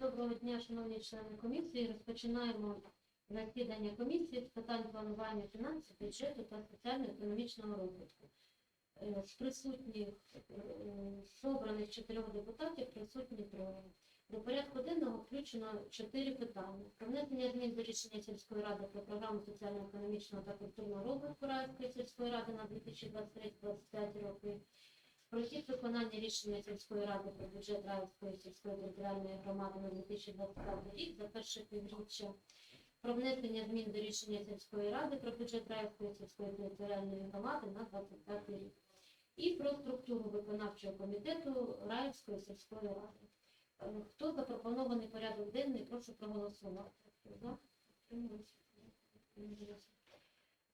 Доброго дня, шановні члени комісії. Розпочинаємо засідання комісії з питань планування фінансів, бюджету та соціально-економічного розвитку. Е, З присутніх е, з обраних чотирьох депутатів присутні троє. До порядку денного включено чотири питання. Про внесення змін до рішення сільської ради про програму соціально-економічного та культурного розвитку Раївської сільської ради на 2023-2025 роки. Про хід виконання рішення сільської ради про бюджет Раївської сільської територіальної громади на 2025 рік за перше півріччя. Про внесення змін до рішення сільської ради про бюджет Раївської сільської територіальної громади на 2025 рік. І про структуру виконавчого комітету Раївської сільської ради. Е, Хто запропонований порядок денний, прошу проголосувати.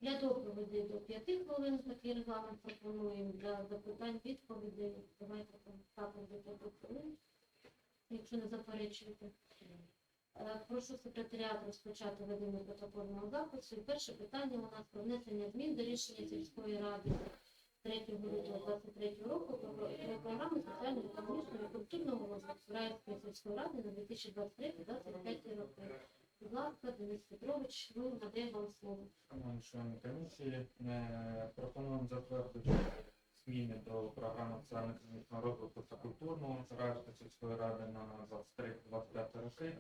Для доповіді до 5 хвилин такий регламент пропонуємо. Для запитань відповідей давайте також до 5 хвилин, якщо не заперечуєте. Е, Прошу секретаріат розпочати ведення протокольного запису. Перше питання у нас про внесення змін до рішення сільської ради 3 грудня 2023 року про програму соціально-економічного і культурного розвитку Раївської сільської ради на 2023-2025 роки. Ласка, Денис Петрович, ми надаємо вам слово. Шановні члени комісії, е, пропонуємо затвердити зміни до програми соціально-економічного розвитку та культурного Раївської сільської ради на 23-25 роки,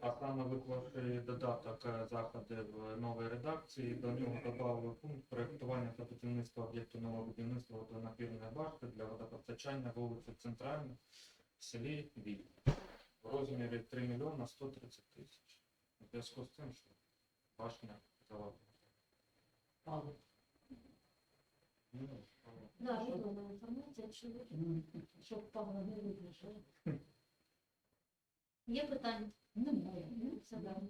а саме виклавши додаток е, заходи в новій редакції, до нього додали пункт проєктування та будівництва об'єкту нового будівництва водонапірної башти для водопостачання вулиці Центральна в селі Віль в розмірі 3 мільйона 130 тисяч. У зв'язку з тим, що башня заводила. Павло. Ну, Да, відома інформація, чи ви- Щоб Павла не виключили. є питання? Немає. Все добре.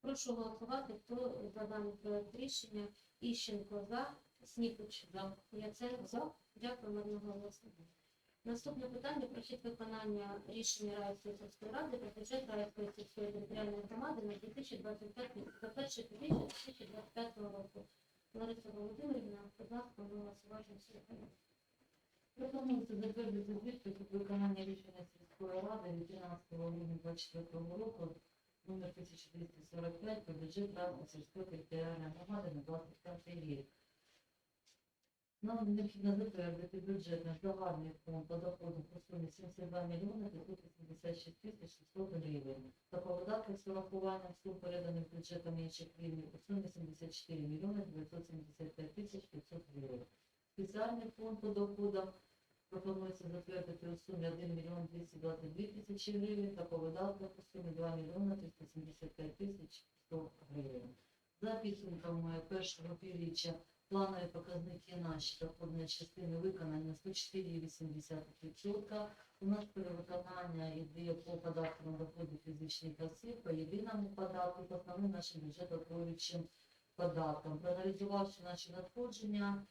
Прошу голосувати, хто за даний проект рішення. Іщенко за, Сніпич за, Яценко за. Дякую одноголосно. Наступне питання про хід виконання рішення Раївської сільської ради про бюджет Раївської сільської територіальної громади на 2025 рік, за перше півріччя 2025 року. Лариса Володимирівна, будь ласка, ми вас уважно слухаємо. Пропонується затвердити звіт про виконання рішення сільської ради від 13 грудня 2024 року номер 1245 про бюджет Ради сільської територіальної громади на 25 рік. Нам необхідно затвердити бюджетний загальний фонд по доходу по сумі 72 мільйони 586 тисяч 600 гривень та по видатках з урахуванням сум переданих бюджетом інших рівнів у сумі 74 мільйони 975 тисяч 500 гривень. Спеціальний фонд по доходам пропонується затвердити у сумі 1 мільйон 222 тисячі гривень та по видатках у сумі 2 мільйони 375 тисяч 100 гривень. За підсумками першого півріччя планові показники наші доходної частини виконані на 104,8%. У нас перевиконання йде по податку на доходи фізичних осіб, по єдиному податку, по основним нашим бюджетоутворюючим податкам. Проаналізувавши наші надходження,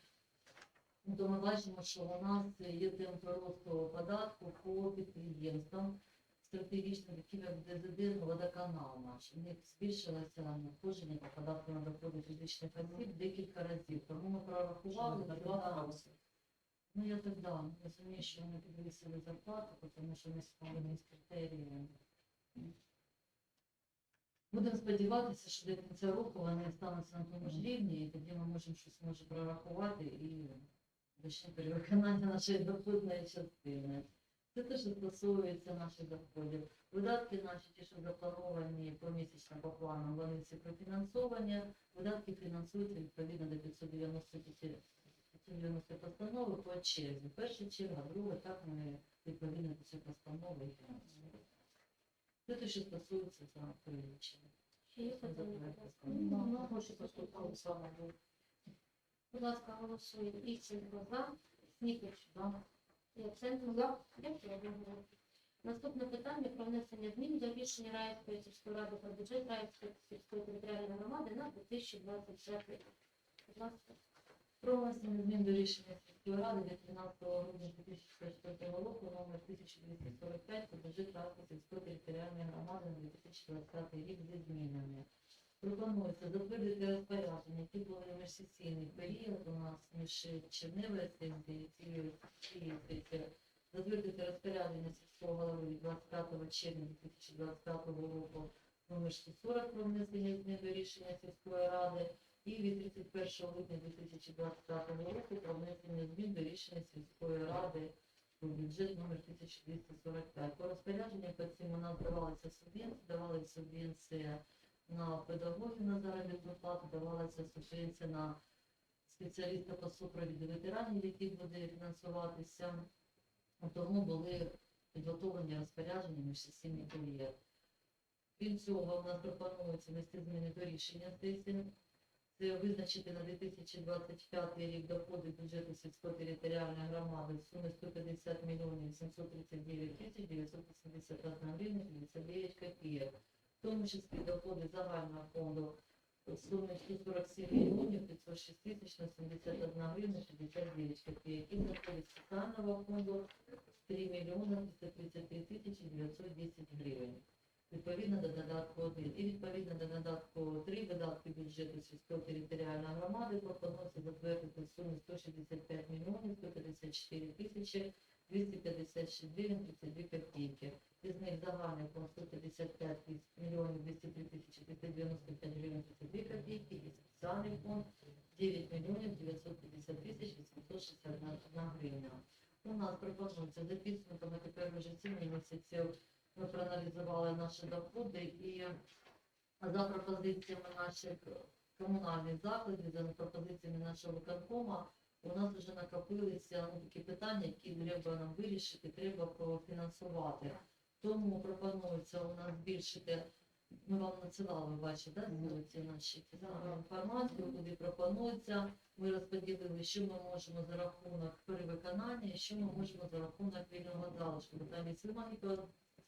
то ми бачимо, що у нас є темп росту податку по підприємствам як ДЗД, водоканал наш. У них збільшилося надходження по податку на доходи фізичних осіб декілька разів. Тому ми прорахували, що да, ну я так да, розумію, що вони підвисили зарплату, тому що не справлені з критеріями. Будемо сподіватися, що до кінця року вони стануться на тому ж рівні, і тоді ми можемо щось може прорахувати і почне перевиконання нашої доходної частини. Це те, що стосується наших доходів. Видатки наші, ті, що заплановані помісячно по планам, вони всі профінансовані. Видатки фінансуються відповідно до 590 590 постанови по черзі. Перша черга, друга, так ми відповідно до цієї постанови і фінансуємо. Це те, що стосується за будь ласка? Ну, саме. Будь ласка, голосуємо. Іщенко за, Сніпич Да. Наступне питання про внесення змін до рішення Раївської сільської ради про бюджет Раївської сільської територіальної громади на 2025 рік. Будь ласка. Про внесення змін до рішення сільської ради від 13 грудня 2024 року номер 1245 про бюджет Ради сільської територіальної громади на 2020 рік зі змінами. Пропонується затвердити розпорядження, були міжсесійний період у нас між сесією і цією затвердити розпорядження сільського голови від 25 червня 2025 року номер 640 про внесення змін до рішення сільської ради і від 31 липня 2025 року про внесення змін до рішення сільської ради про бюджет номер 1245. По розпорядженню по цим у нас давалися субвенції, давалася субвенція на педагогів на заробітну плату, давалася субвенція на спеціаліста по супровіду ветеранів, які буде фінансуватися. Тому були підготовлені розпорядження між сесійний колієр. Крім цього, в нас пропонується внести зміни до рішення сесії. Це визначити на 2025 рік доходи бюджету сільсько-територіальної громади в сумі 150 мільйонів 739 тисяч 981 гривня 59 копійок. Тому числі доходи загального фонду в сумі 147 мільйонів 506 тисяч на 71 гривня 69 копійок. І доходи соціального фонду 3 мільйони 333 тисячі 910 гривень. Відповідно до додатку 1 і відповідно до додатку 3 видатки бюджету сільської територіальної громади пропонується затвердити в сумі 165 мільйонів 154 тисячі 256 гривень 32 копійки. Із них загальний фонд 155 тисяч- мільйонів 203 тисячі 595 гривень 32 копійки і спеціальний фонд 9 мільйонів 950 тисяч 861 гривня. У нас пропонується за підсумками тепер вже сім'ї місяців ми проаналізували наші доходи і за пропозиціями наших комунальних закладів, за пропозиціями нашого виконкома, у нас вже накопилися ну, такі питання, які треба нам вирішити, треба профінансувати. Тому пропонується у нас збільшити, ми вам надсилали, бачите, да, ці наші інформацію, куди пропонується. Ми розподілили, що ми можемо за рахунок перевиконання, і що ми можемо за рахунок вільного залишку. Бо там є ціла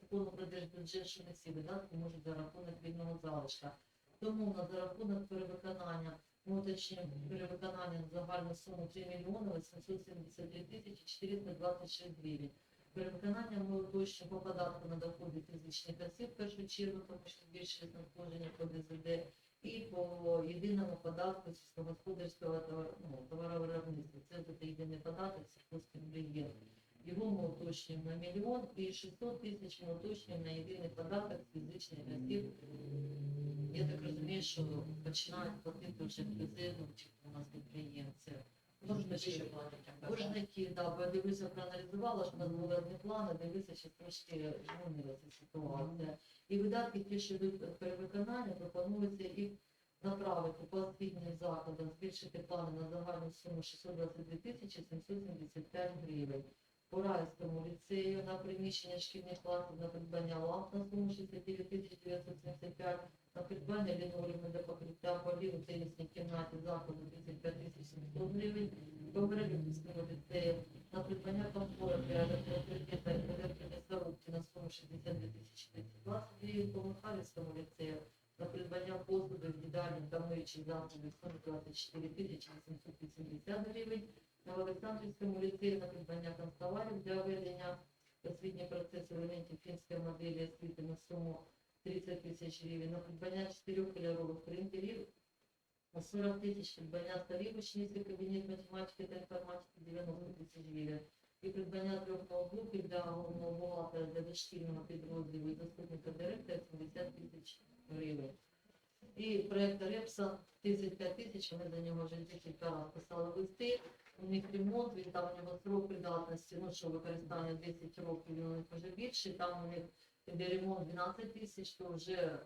закону про держбюджет, що не всі видатки можуть за рахунок вільного залишка. Тому на за рахунок перевиконання ми уточнюємо перевиконання на загальну суму 3 мільйони 873 тисячі 426 гривень. Перевиконання по податку на доходи фізичних осіб в першу чергу, тому що збільшились надходження по ДЗД, і по єдиному податку сільськогосподарського ну, товаровиробництва. Це буде єдиний податок сільхозкомбрієнт. Його ми уточнюємо на мільйон і 600 тисяч ми уточнюємо на єдиний податок фізичних осіб. Я так розумію, що починають платити вже призину, у нас підприємці. Боржники, боржники, да, бо я дивлюся, проаналізувала, що в нас були одні плани, дивлюся, що трошки змінилася ситуація. І видатки, ті, що йдуть перевиконання, пропонується їх направити по освітнім закладам, збільшити плани на загальну суму 622 тисячі 775 гривень. По Райському ліцею на приміщення шкільних класів на придбання ламп на суму 69 тисяч 975, на придбання для покриття полів у тенісній кімнаті закладу 35 тисяч 700 гривень. По Берегівському ліцею на придбання комфора для електропакета і електромісорубки на суму 62 тисячі 520 гривень. По Михайлівському ліцею на придбання посуду в їдальні та миючих засобів 124 тисячі 880 гривень. На Олександрівському ліцеї на придбання канцтоварів для ведення освітній процес елементів фінської моделі освіти на суму 30 тисяч гривень, на придбання чотирьох кольорових принтерів на 40 тисяч, придбання учнівський кабінет математики та інформатики 90 тисяч гривень. І придбання трьох ноутбуків для головного бухгалтера для дошкільного підрозділу і заступника директора 70 тисяч гривень. І проєкт Репса 35 тисяч, вони за нього вже декілька разів писали листи. У них ремонт, він там у нього срок придатності, ну що використання 10 років, він у них вже більше, там у них іде ремонт 12 тисяч, то вже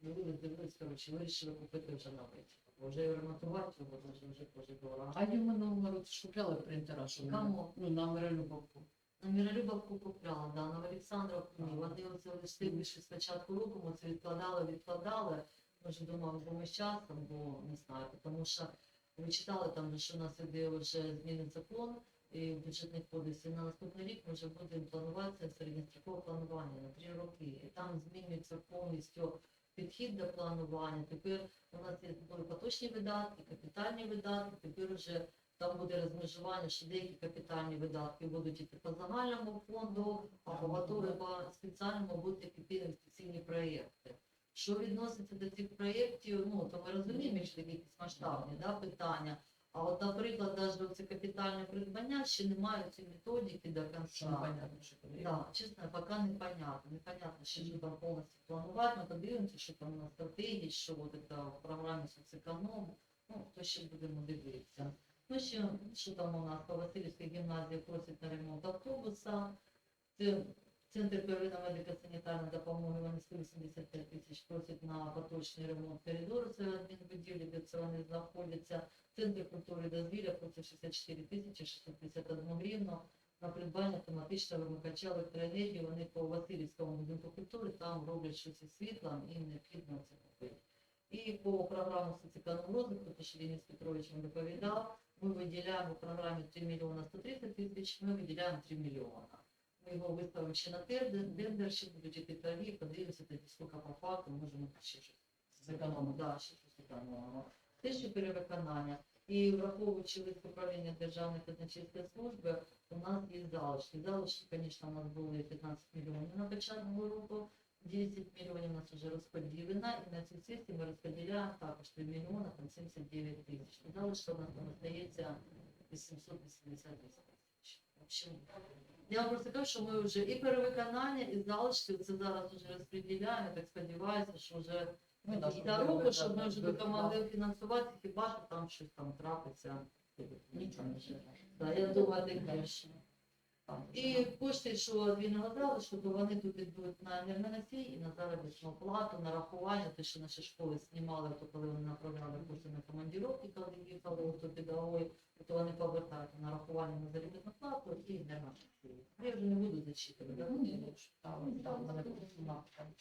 дивились, коротше, вирішили купити вже новий. Вже і ремонтувати його вже дуже дорого. А йому номер ж купляли принтера, що Кому? ну, на Миролюбовку. На Міролюбовку купляла, да, на Олександровку. Вони оце листи більше спочатку року, ми це відкладали, відкладали. Ми вже думали, бо ми з часом, бо не знаю, тому що ви читали там, що у нас іде вже змінить закон бюджетних кодексі. На наступний рік ми вже будемо планувати середньострокове планування на три роки. І там змінюється повністю підхід до планування. Тепер у нас є поточні видатки, капітальні видатки, тепер вже там буде розмежування, що деякі капітальні видатки будуть йти по загальному фонду, а по готові по спеціальному будуть йти інвестиційні проєкти. Що відноситься до цих проєктів, ну то ми розуміємо, що такі якісь масштабні да, питання. А от, наприклад, навіть це капітальне придбання ще немає цієї методики до кінця. Да, чесно, поки непонятно. Непонятно, що ж там повністю планувати. Ми подивимося, що там на стратегії, що от це в програмі соцеконому. Ну, то ще будемо дивитися. Ну, ще, що там у нас по Васильівській гімназії просять на ремонт автобуса. Це Центр первинної медико-санітарної допомоги, вони 185 тисяч просять на поточний ремонт коридору, це адмінбудівлі, де це вони знаходяться. Центр культури дозвілля просить 64 тисячі 651 гривну на придбання автоматичного вимикача електроенергії. Вони по Васильівському будинку культури там роблять щось із світлом і необхідно це купити. І по програмі соціального розвитку, те, що Денис Петрович вам доповідав, ми виділяємо в програмі 3 мільйона 130 тисяч, ми виділяємо 3 мільйона. Його виставимо ще на тендер, ще будуть іти торги, подивимося, тоді скільки по факту, можемо ще щось зекономити. Да, ще щось зекономимо. Те, що перевиконання. І враховуючи лист управління Державної казначейської служби, у нас є залишки. Залишки, звісно, у нас були 15 мільйонів на початку року, 10 мільйонів у нас вже розподілено, і на цю сесію ми розподіляємо також 3 мільйони, там 79 тисяч. Залишки у нас там остається 888 тисяч. Я вам просто кажу, що ми вже і перевиконання, і залишки це зараз вже розподіляємо. Так сподіваюся, що вже Ну, до року, щоб ми вже допомогли фінансувати, хіба що там щось там трапиться. Нічого не знаю. Я думаю, таке. Там, І кошти, що звільнили залишку, то вони тут йдуть на енергоносій і на заробітну плату, на рахування, те, що наші школи знімали, то коли вони направляли кошти на командіровки, коли їхали то педагоги, то вони повертають на рахування на заробітну плату і енергоносій. Я вже не буду зачитувати. Ну, ну, Там, мене там.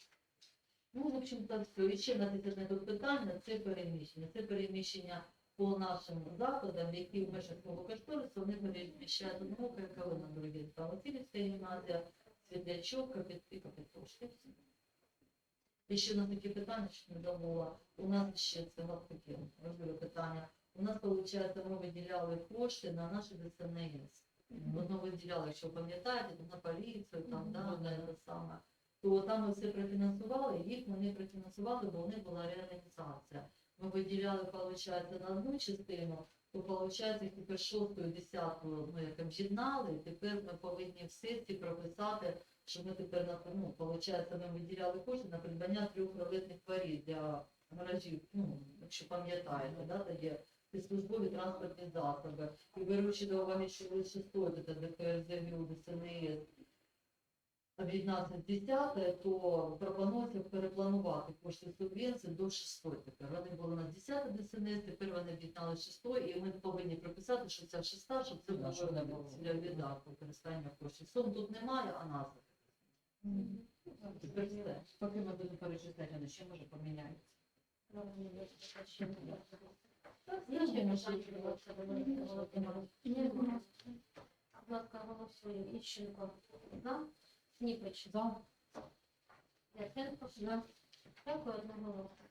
Ну, в общем, так все. І ще на тисячне питання це переміщення. Це переміщення по нашим закладам, які в межах свого кошторису вони переміщають одного ККВ на другий. Там Васильівська гімназія, Світлячок, Капіт і Капітошки. І ще на такі питання, що не забула. У нас ще це таке важливе питання. У нас, виходить, ми виділяли кошти на наші ДСНС. Одно виділяли, якщо пам'ятаєте, на поліцію, там, да, на це саме то там ми все профінансували, їх не профінансували, бо у них була реорганізація. Ми виділяли, виходить, на одну частину, то виходить, тепер шосту і десяту ну, як об'єднали, і тепер ми повинні в сесії прописати, що ми тепер на ну, виходить, ми виділяли кошти на придбання трьох ролетних воріт для гаражів, ну, якщо пам'ятаєте, да, тоді і службові транспортні засоби. І беручи до уваги, що лише стоїть це ДФРЗГУ, ДСНС, об'єднався з 10, то пропонується перепланувати кошти субвенції до 6 тепер. Вони були на 10 ДСНС, тепер вони об'єднали з 6, і ми повинні прописати, що ця 6, щоб це було. цільові да, використання коштів. Сум тут немає, а назви. Тепер все. Поки ми будемо перечисляти, вони ще може поміняються. Я ще не. Будь ласка, голосуємо. Іщенко. За. Сніпич. За. Яценко. За. Дякую, одноголосно.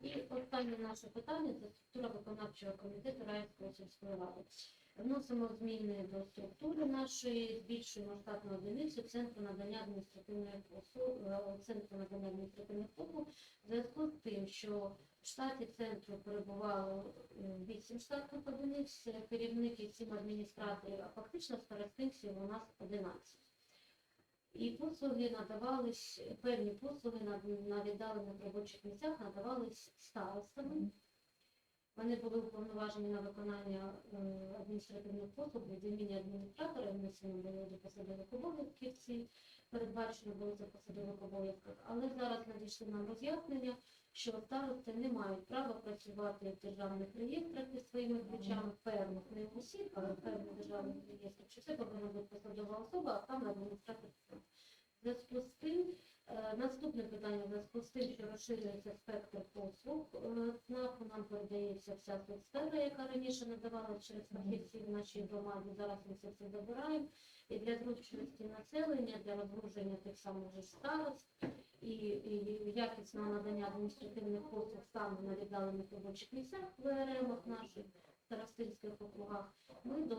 І останнє наше питання це структура виконавчого комітету Раївської сільської ради. Вносимо зміни до структури нашої, збільшуємо штатну одиницю Центру надання адміністративної послуги, е, Центру надання адміністративних послуг в зв'язку з тим, що в штаті центру перебувало 8 штатних одиниць, е, керівник і 7 адміністраторів, а фактично старостинців у нас 11. І послуги надавались, певні послуги на, на віддалених робочих місцях надавались старостами. Вони були уповноважені на виконання е, адміністративних послуг від імені адміністратора, внесені були до посадових обов'язків ці, передбачено було за посадових обов'язках. Але зараз надійшли нам роз'яснення, що старости не мають права працювати в державних реєстрах зі своїми ключами, певних, не усіх, але певних державних реєстрах, що це повинна бути посадова особа, а сам. В зв'язку з тим, е, наступне питання, зв'язку з тим, що розширюється спектр послуг, е, ЦНАПу нам передається вся соцсфера, яка раніше надавалася через фахівців в нашій громаді, зараз ми це все забираємо. І для зручності населення, для розгруження тих самих старост, і, і якісного надання адміністративних послуг саме на віддалених робочих місцях в ВРМах наших старостинських округах, ми до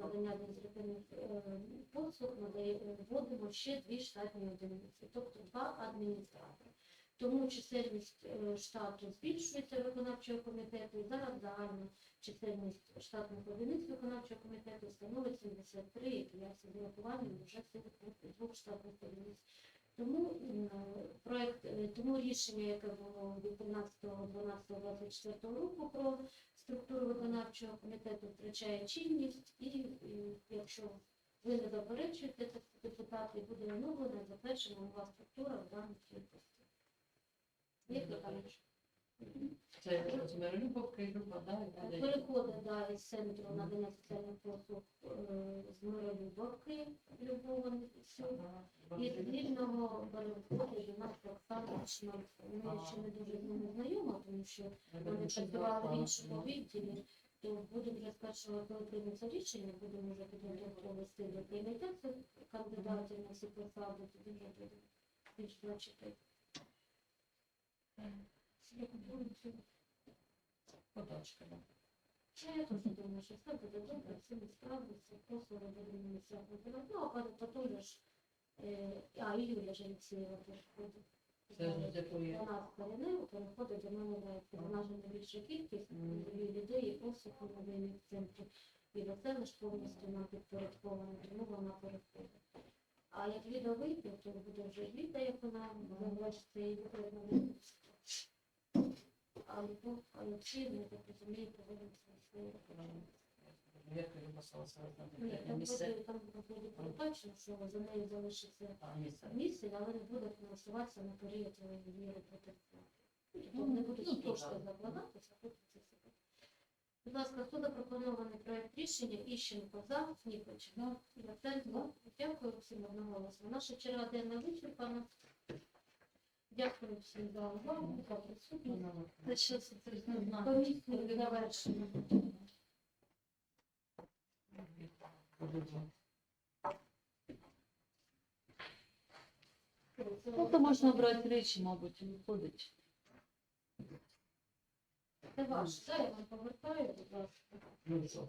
надання адміністративних е, послуг надає- вводимо ще дві штатні одиниці, тобто два адміністратори. Тому чисельність е, штату збільшується виконавчого комітету. Зараз загальна чисельність штатних одиниць виконавчого комітету становить 73, і я з урахуванням вже цих двох штатних одиниць. Тому проект, е, тому рішення, яке було від 13.12.24 року про структуру виконавчого комітету втрачає чинність, і, і якщо ви не заперечуєте депутати, буде оновлена, затверджена нова структура в даній кількості. Питання? Це з Миролюбовки, Люба? Переходить да, із центру надання соціальних послуг е, з Миролюбовки Любові Ага, і з Рівного переходить до нас Оксана Шмарк. Ми ще не дуже з ними знайома, тому що вони працювали в іншому відділі, то буде вже з першого, коли прийметься рішення, будемо вже підготовку вести до прийняття кандидатів на всі посади, тоді вже буде більш бачити. Подачка, да. Я теж думаю, що все буде добре, всі не справляться, просто робили місця. Ну, а Патуля ж, а і Юля ж Олексієва теж ходить. Це ж з якої? Вона з коренею переходить до мене вона ж не більша кількість людей, і послуг у мобільних центрів. І оце лиш повністю нам підпорядковано, тому вона переходить. А як відео вийде, то буде вже відео, як вона залишиться і буде на випуску. А Любов Олексій, я так розумію, свою роботу. Місце? там буде передбачено, що за нею залишиться місце. але не буде фінансуватися на період її роботи. Ну, Тобто Ну, не будуть ну, кошти так. закладатися, а потім це все буде. Будь ласка, хто запропонований проект рішення? Іщенко за. Яценко. Дякую всім одноголосно. Наша черга денна вичерпана. Дякую всім за увагу, за присутність. Це ще соціальна знак. Комісію завершено. Ну, то можна брати речі, мабуть, і виходить. Це ваше, це я вам повертаю, будь ласка. Ну, що?